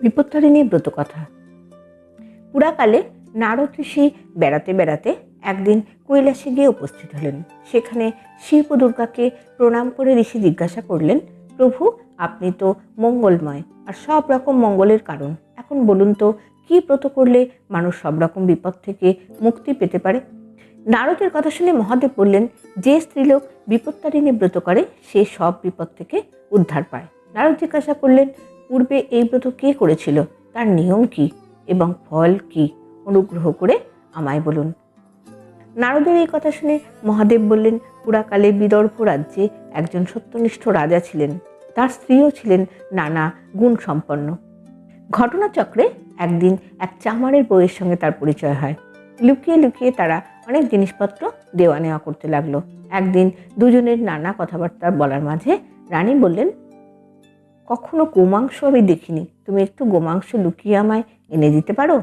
বিপত্তারিণী ব্রত কথা। পুরাকালে নারদ ঋষি বেড়াতে বেড়াতে একদিন কৈলাসে গিয়ে উপস্থিত হলেন। সেখানে ও দুর্গাকে প্রণাম করে ঋষি জিজ্ঞাসা করলেন, প্রভু, আপনি তো মঙ্গলময় আর সব রকম মঙ্গলের কারণ। এখন বলুন তো, কি ব্রত করলে মানুষ সব রকম বিপদ থেকে মুক্তি পেতে পারে? নারদের কথা শুনে মহাদেব বললেন, যে স্ত্রীলোক বিপত্তারিণী ব্রত করে, সে সব বিপদ থেকে উদ্ধার পায়। নারদ জিজ্ঞাসা করলেন পূর্বে এই ব্রত কে করেছিল? তার নিয়ম কি? এবং ফল কি? অনুগ্রহ করে আমায় বলুন। নারদের এই কথা শুনে মহাদেব বললেন, পুরাকালে বিদর্ভ রাজ্যে একজন সত্যনিষ্ঠ রাজা ছিলেন। তার স্ত্রীও ছিলেন নানা গুণ সম্পন্ন ঘটনাচক্রে একদিন এক চামারের বইয়ের সঙ্গে তার পরিচয় হয়। লুকিয়ে লুকিয়ে তারা অনেক জিনিসপত্র দেওয়া নেওয়া করতে লাগল। একদিন দুজনের নানা কথাবার্তা বলার মাঝে রানী বললেন কখনো গোমাংস আমি দেখিনি। তুমি একটু গোমাংস লুকিয়ে আমায় এনে দিতে পারো?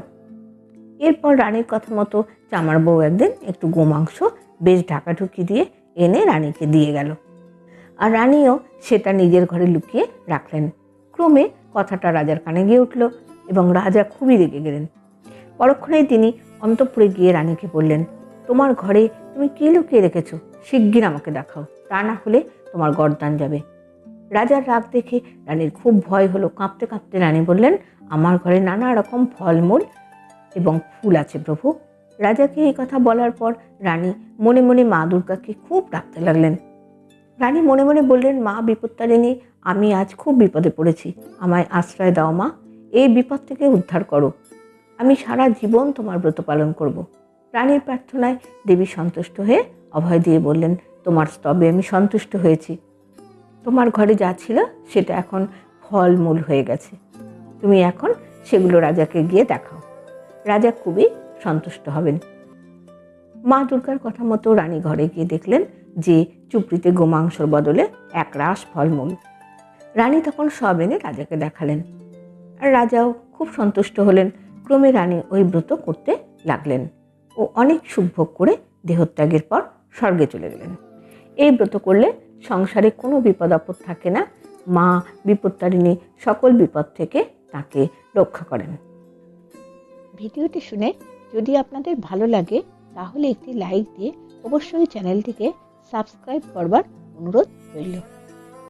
এরপর রানীর কথা মতো চামার বউ একদিন একটু গোমাংস বেশ ঢাকাঢুকি দিয়ে এনে রানীকে দিয়ে গেল। আর রানীও সেটা নিজের ঘরে লুকিয়ে রাখলেন। ক্রমে কথাটা রাজার কানে গিয়ে উঠল এবং রাজা খুবই রেগে গেলেন। পরক্ষণেই তিনি অন্তঃপুরে গিয়ে রানীকে বললেন, তোমার ঘরে তুমি কী লুকিয়ে রেখেছো? শিগগির আমাকে দেখাও। তা না হলে তোমার গরদান যাবে। রাজার রাগ দেখে রানীর খুব ভয় হলো। কাঁপতে কাঁপতে রানী বললেন, আমার ঘরে নানা রকম ফলমূল এবং ফুল আছে প্রভু। রাজাকে এই কথা বলার পর রানী মনে মনে মা দুর্গাকে খুব ডাকতে লাগলেন। রানী মনে মনে বললেন, মা, বিপত্তারিণী, আমি আজ খুব বিপদে পড়েছি। আমায় আশ্রয় দাও মা, এই বিপদ থেকে উদ্ধার করো। আমি সারা জীবন তোমার ব্রত পালন করব। রানীর প্রার্থনায় দেবী সন্তুষ্ট হয়ে অভয় দিয়ে বললেন, তোমার স্তবে আমি সন্তুষ্ট হয়েছি। তোমার ঘরে যা ছিল সেটা এখন ফলমূল হয়ে গেছে। তুমি এখন সেগুলো রাজাকে গিয়ে দেখাও। রাজা খুবই সন্তুষ্ট হবেন। মা দুর্গার কথা মতো রানী ঘরে গিয়ে দেখলেন যে চুপড়িতে গোমাংসর বদলে এক রাস ফলমূল। রানী তখন সব এনে রাজাকে দেখালেন। আর রাজাও খুব সন্তুষ্ট হলেন। ক্রমে রানী ওই ব্রত করতে লাগলেন ও অনেক সুখভোগ করে দেহত্যাগের পর স্বর্গে চলে গেলেন। এই ব্রত করলে সংসারে কোনো বিপদ আপদ থাকে না। মা বিপত্তারিণী সকল বিপদ থেকে তাকে রক্ষা করেন। ভিডিওটি শুনে যদি আপনাদের ভালো লাগে, তাহলে একটি লাইক দিয়ে অবশ্যই চ্যানেলটিকে সাবস্ক্রাইব করবার অনুরোধ রইল।